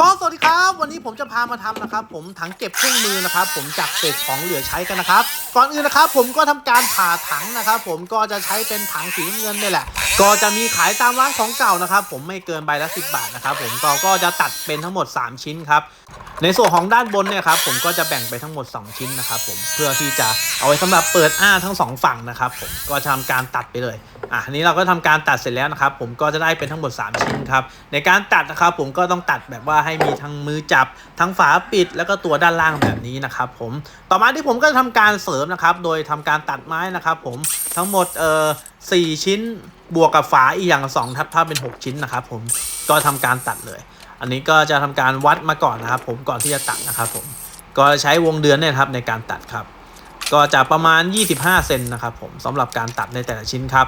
ก็สวัสดีครับ วันนี้ผมจะพามาทำนะครับ ผมถังเก็บเครื่องมือนะครับ ผมจากเศษของเหลือใช้กันนะครับ ก่อนอื่นนะครับ ผมก็ทำการผ่าถังนะครับ ผมก็จะใช้เป็นถังสีเงินนี่แหละ ก็จะมีขายตามร้านของเก่านะครับ ผมไม่เกินใบละ 10 บาทนะครับ ผมก็ก็จะตัดเป็นทั้งหมด 3 ชิ้นครับในส่วนของด้านบนเนี่ยครับผมก็จะแบ่งไปทั้งหมด 2 ชิ้นนะครับ ผมเพื่อที่จะเอาไว้สำหรับเปิดอ้าทั้งสองฝั่งนะครับ ผมก็จะทำการตัดไปเลย อะอันนี้เราก็ทำการตัดเสร็จแล้วนะครับ ผมก็จะได้เป็นทั้งหมด 3 ชิ้นครับ ในการตัดนะครับ ผมก็ต้องตัดแบบว่าให้มีทั้งมือจับ ทั้งฝาปิด แล้วก็ตัวด้านล่างแบบนี้นะครับ ผม ต่อมาที่ผมก็จะทำการเสริมนะครับ โดยทำการตัดไม้นะครับ ผมทั้งหมดเอ่อสี่ชิ้นบวกกับฝาอีกอย่างสองทับถ้าเป็น 6 ชิ้นนะครับ ผมก็ทำการตัดเลย อันนี้ก็จะทำการวัดมาก่อนนะครับ ผมก่อนที่จะตัดนะครับ ผมก็ใช้วงเดือนเนี่ยครับในการตัดครับ ก็จะประมาณ 25 เซนนะครับผมสำหรับการตัดในแต่ละชิ้นครับ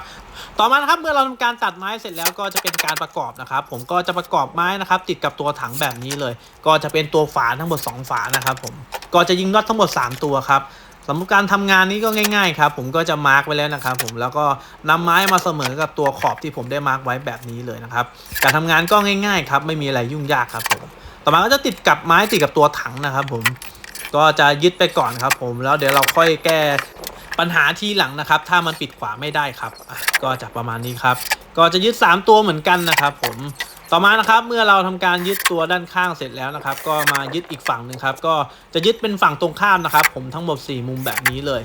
ต่อมาครับเมื่อเราทำการตัดไม้เสร็จแล้วก็จะเป็นการประกอบนะครับ ผมก็จะประกอบไม้นะครับ ติดกับตัวถังแบบนี้เลย ก็จะเป็นตัวฝาทั้งหมด 2 ฝานะครับผมก็จะยิงน็อตทั้งหมด 3 ตัวครับสำหรับการทำงานนี้ก็ง่ายๆครับ ผมก็จะมาร์กไว้แล้วนะครับ ผมแล้วก็นำไม้มาเสมอกับตัวขอบที่ผมได้มาร์กไว้แบบนี้เลยนะครับ การทำงานก็ง่ายๆครับไม่มีอะไรยุ่งยากครับผมต่อมาก็จะติดกับไม้ติดกับตัวถังนะครับ ผม ก็จะยึดไปก่อนครับผมแล้วเดี๋ยวเราค่อยแก้ปัญหาทีหลังนะครับ ถ้ามันปิดขวาไม่ได้ครับก็จะประมาณนี้ครับ ก็จะยึด 3 ตัวเหมือนกันนะครับ ผมต่อมานะครับเมื่อเราทำการยึดตัวด้านข้างเสร็จแล้วนะครับ ก็มายึดอีกฝั่งหนึ่งครับ ก็จะยึดเป็นฝั่งตรงข้ามนะครับ ผมทั้งหมด 4 มุมแบบนี้เลย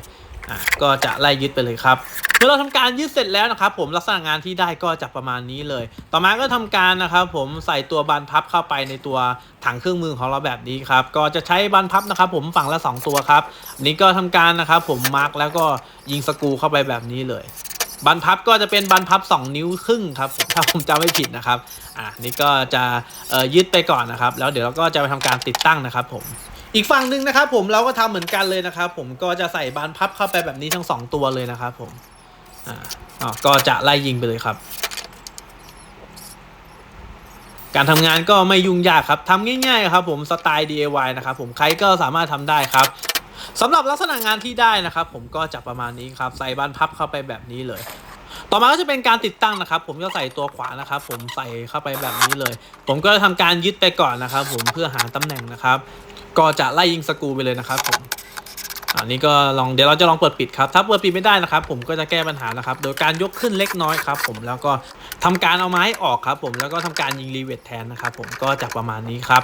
อะก็จะไล่ยึดไปเลยครับเมื่อเราทำการยืดเสร็จแล้วนะครับ ผมลักษณะงานที่ได้ก็จะประมาณนี้เลย ต่อมาก็ทำการนะครับ ผมใส่ตัวบานพับเข้าไปในตัวถังเครื่องมือของเราแบบนี้ครับก็จะใช้บานพับนะครับ ผมฝั่งละ 2 ตัวครับอันนี้ก็ทำการนะครับ ผมมาร์กแล้วก็ยิงสกูเข้าไปแบบนี้เลยบานพับก็จะเป็นบานพับ 2 นิ้วครึ่งครับถ้าผมจำไม่ผิดนะครับอะนี่ก็จะยึดไปก่อนนะครับ แล้วเดี๋ยวเราก็จะไปทำการติดตั้งนะครับ ผม อีกฝั่งหนึ่งนะครับผมเราก็ทำเหมือนกันเลยนะครับผมก็จะใส่บานพับเข้าไปแบบนี้ทั้งสองตัวเลยนะครับผมอ่าอ๋อก็จะไล่ยิงไปเลยครับ การทำงานก็ไม่ยุ่งยากครับทำง่ายๆครับผมสไตล์ DIY นะครับผมใครก็สามารถทำได้ครับสำหรับลักษณะงานที่ได้นะครับ ผมก็จะประมาณนี้ครับใส่บานพับเข้าไปแบบนี้เลย ต่อมาก็จะเป็นการติดตั้งนะครับ ผมก็ใส่ตัวขวานะครับ ผมใส่เข้าไปแบบนี้เลย ผมก็จะทำการยึดไปก่อนนะครับ ผมเพื่อหาตำแหน่งนะครับ ก็จะไล่ยิงสกูไปเลยนะครับ ผมอันนี้ก็ลองเดี๋ยวเราจะลองเปิดปิดครับ ถ้าเปิดปิดไม่ได้นะครับ ผมก็จะแก้ปัญหานะครับ โดยการยกขึ้นเล็กน้อยครับ ผมแล้วก็ทำการเอาไม้ออกครับ ผมแล้วก็ทำการยิงรีเวทแทนนะครับ ผมก็จะประมาณนี้ครับ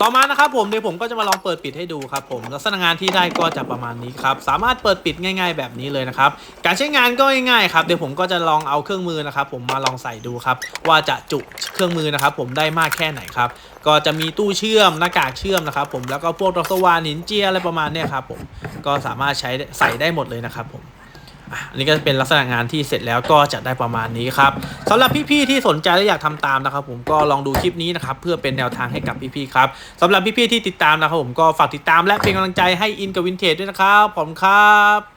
ต่อมานะครับผมเดี๋ยวผมก็จะมาลองเปิดปิดให้ดูครับผมลักษณะงานที่ได้ก็จะประมาณนี้ครับสามารถเปิดปิดง่าย ๆ แบบนี้เลยนะครับการใช้งานก็ง่ายๆครับเดี๋ยวผมก็จะลองเอาเครื่องมือนะครับผมมาลองใส่ดูครับว่าจะจุเครื่องมือนะครับผมได้มากแค่ไหนครับก็จะมีตู้เชื่อมหน้ากากเชื่อมนะครับผมแล้วก็พวกดอกสวานหินเจียอะไรประมาณเนี้ยครับผมก็สามารถใช้ใส่ได้หมดเลยนะครับผม อันนี้ก็เป็นลักษณะงานที่เสร็จแล้วก็จะได้ประมาณนี้ครับสำหรับพี่ๆที่สนใจและอยากทำตามนะครับผมก็ลองดูคลิปนี้นะครับเพื่อเป็นแนวทางให้กับพี่ๆครับสำหรับพี่ๆที่ติดตามนะครับผมก็ฝากติดตามและเป็นกำลังใจให้อินกับวินเทจด้วยนะครับผมครับ